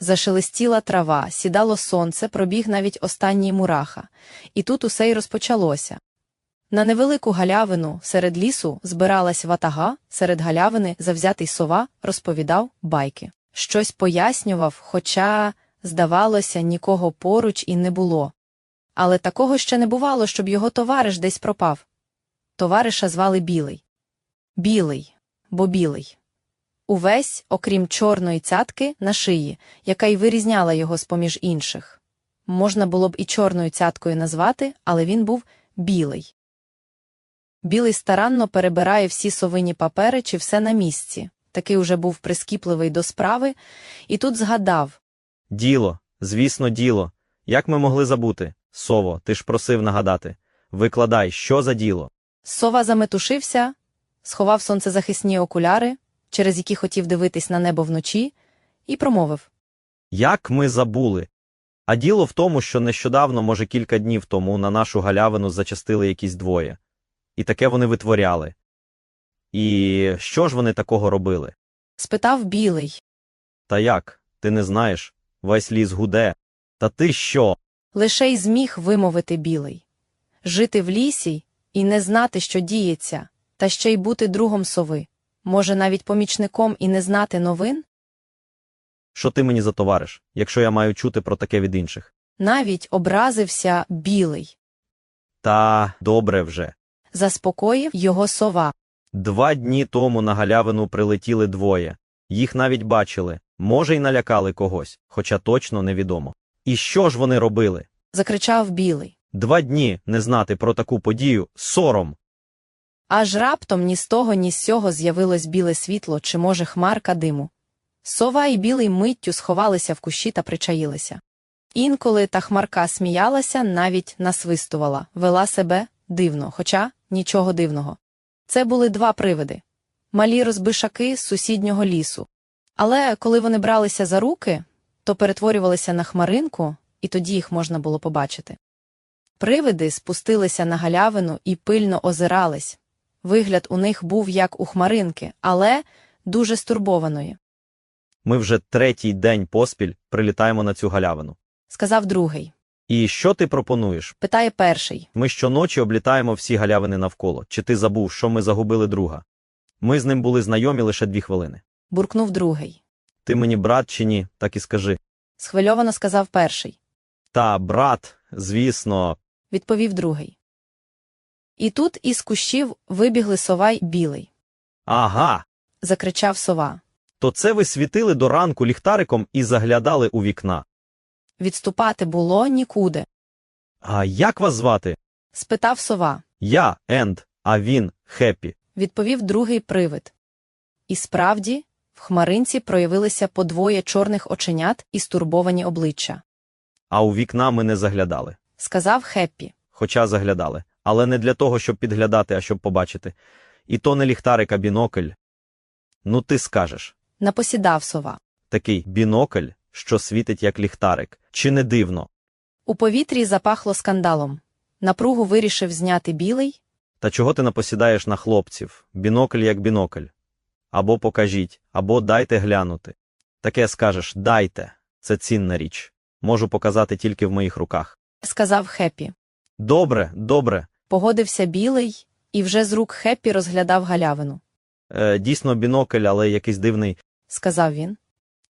Зашелестіла трава, сідало сонце, пробіг навіть останній мураха. І тут усе й розпочалося. На невелику галявину серед лісу збиралась ватага, серед галявини завзятий сова розповідав байки. Щось пояснював, хоча, здавалося, нікого поруч і не було. Але такого ще не бувало, щоб його товариш десь пропав. Товариша звали Білий. Білий, бо білий. Увесь, окрім чорної цятки на шиї, яка й вирізняла його з-поміж інших. Можна було б і чорною цяткою назвати, але він був білий. Білий старанно перебирає всі совині папери, чи все на місці. Такий уже був прискіпливий до справи, і тут згадав Діло, звісно, діло. Як ми могли забути? Сово, ти ж просив нагадати. Викладай, що за діло? Сова заметушився, сховав сонцезахисні окуляри, через які хотів дивитись на небо вночі, і промовив Як ми забули? А діло в тому, що нещодавно, може кілька днів тому, на нашу галявину зачастили якісь двоє. І таке вони витворяли. І що ж вони такого робили? спитав білий. Та як? Ти не знаєш? Весь ліс гуде. Та ти що? Лише й зміг вимовити білий. Жити в лісі і не знати, що діється, та ще й бути другом сови. Може, навіть помічником і не знати новин? Що ти мені за товариш, якщо я маю чути про таке від інших? Навіть образився білий. Та добре вже. Заспокоїв його сова. Два дні тому на галявину прилетіли двоє. Їх навіть бачили, може, й налякали когось, хоча точно невідомо. І що ж вони робили? Закричав білий. Два дні не знати про таку подію сором. Аж раптом ні з того, ні з сього з'явилось біле світло чи, може, хмарка диму. Сова і білий миттю сховалися в кущі та причаїлися. Інколи та хмарка сміялася, навіть насвистувала, вела себе дивно, хоча нічого дивного. Це були два привиди малі розбишаки з сусіднього лісу. Але коли вони бралися за руки, то перетворювалися на хмаринку, і тоді їх можна було побачити. Привиди спустилися на галявину і пильно озирались. Вигляд у них був як у хмаринки, але дуже стурбованої. Ми вже третій день поспіль прилітаємо на цю галявину. Сказав другий. І що ти пропонуєш? Питає перший. Ми щоночі облітаємо всі галявини навколо. Чи ти забув, що ми загубили друга? Ми з ним були знайомі лише дві хвилини. Буркнув другий. Ти мені брат чи ні, так і скажи. Схвильовано сказав перший. Та, брат, звісно, Відповів другий. І тут із кущів вибігли сова й білий. ага. Закричав сова. То це ви світили до ранку ліхтариком і заглядали у вікна. Відступати було нікуди. А як вас звати? Спитав сова. Я Енд, а він Хеппі. Відповів другий привид. І справді, в хмаринці проявилися по двоє чорних оченят і стурбовані обличчя. А у вікна ми не заглядали. Сказав Хеппі. Хоча заглядали. Але не для того, щоб підглядати, а щоб побачити. І то не ліхтарик, а бінокль. Ну ти скажеш. Напосідав сова. Такий бінокль, що світить як ліхтарик. Чи не дивно? У повітрі запахло скандалом. Напругу вирішив зняти білий, Та чого ти напосідаєш на хлопців? Бінокль як бінокль. Або покажіть, або дайте глянути. Таке скажеш дайте. Це цінна річ. Можу показати тільки в моїх руках. сказав Хеппі. Добре, добре. Погодився білий і вже з рук Хеппі розглядав галявину. Е, дійсно бінокль, але якийсь дивний. Сказав він.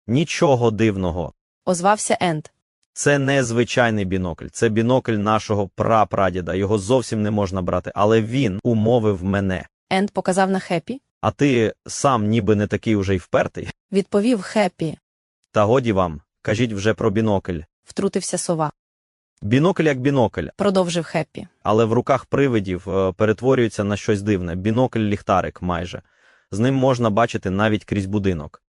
Нічого дивного. Озвався Енд. Це не звичайний бінокль, це бінокль нашого прапрадіда. Його зовсім не можна брати, але він умовив мене. Енд показав на Хеппі. А ти сам ніби не такий уже й впертий. Відповів Хеппі. Та годі вам, кажіть вже про бінокль. Втрутився сова. Бінокль як бінокль, Продовжив Хеппі. але в руках привидів е, перетворюється на щось дивне. Бінокль ліхтарик майже. З ним можна бачити навіть крізь будинок.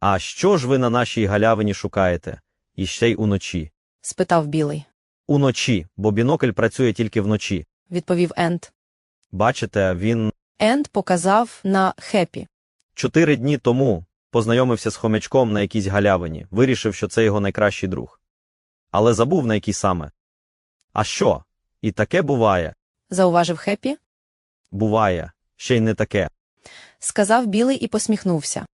А що ж ви на нашій галявині шукаєте? І ще й уночі. Спитав білий. Уночі, бо бінокль працює тільки вночі. Відповів Енд. Бачите, він Енд показав на Хеппі. чотири дні тому познайомився з хомячком на якійсь галявині, вирішив, що це його найкращий друг. Але забув на який саме. А що? І таке буває. Зауважив Хеппі. Буває. Ще й не таке. Сказав білий і посміхнувся.